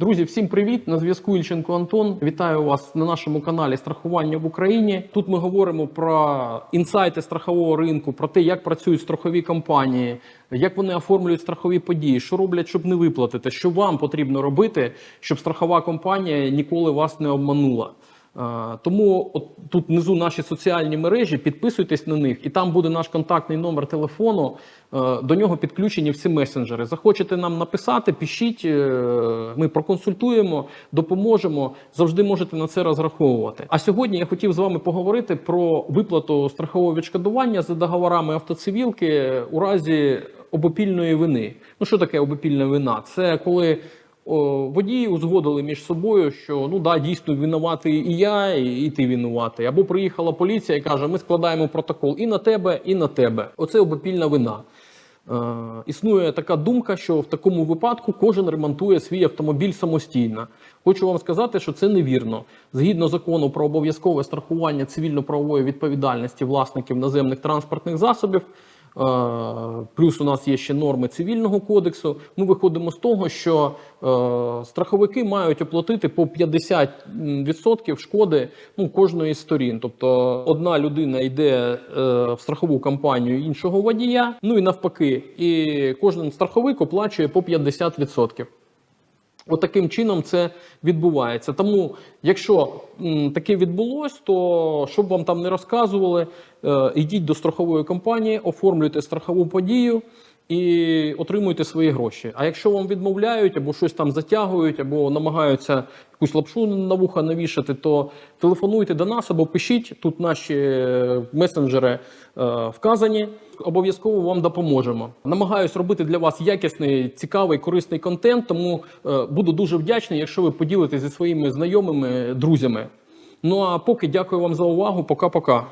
Друзі, всім привіт! На зв'язку Ільченко Антон. Вітаю вас на нашому каналі Страхування в Україні. Тут ми говоримо про інсайти страхового ринку, про те, як працюють страхові компанії, як вони оформлюють страхові події, що роблять, щоб не виплатити, що вам потрібно робити, щоб страхова компанія ніколи вас не обманула. Тому от тут внизу наші соціальні мережі, підписуйтесь на них, і там буде наш контактний номер телефону. Е, До нього підключені всі месенджери. Захочете нам написати, пишіть, е, ми проконсультуємо, допоможемо. Завжди можете на це розраховувати. А сьогодні я хотів з вами поговорити про виплату страхового відшкодування за договорами автоцивілки у разі обопільної вини. Ну що таке обопільна вина? Це коли водії узгодили між собою, що ну да, дійсно винуватий і я, і, і ти винуватий. Або приїхала поліція і каже: ми складаємо протокол і на тебе, і на тебе. Оце обопільна вина. Е, існує така думка, що в такому випадку кожен ремонтує свій автомобіль самостійно. Хочу вам сказати, що це невірно. Згідно закону про обов'язкове страхування цивільно-правової відповідальності власників наземних транспортних засобів. Е, Плюс у нас є ще норми цивільного кодексу. Ми виходимо з того, що е, страховики мають оплатити по 50% шкоди ну, кожної з сторін. Тобто одна людина йде е, в страхову компанію іншого водія, ну і навпаки, і кожен страховик оплачує по 50%. От чином це відбувається. Тому, якщо таке відбулось, то щоб вам там не розказували, е, йдіть до страхової компанії, оформлюйте страхову подію і отримуйте свої гроші. А якщо вам відмовляють або щось там затягують, або намагаються якусь лапшу на вуха навішати, то телефонуйте до нас або пишіть. Тут наші е, месенджери е, вказані. Обов'язково вам допоможемо. Намагаюсь робити для вас якісний, цікавий, корисний контент. Тому е, буду дуже вдячний, якщо ви поділитесь зі своїми знайомими, друзями. Ну а поки дякую вам за увагу. Пока-пока.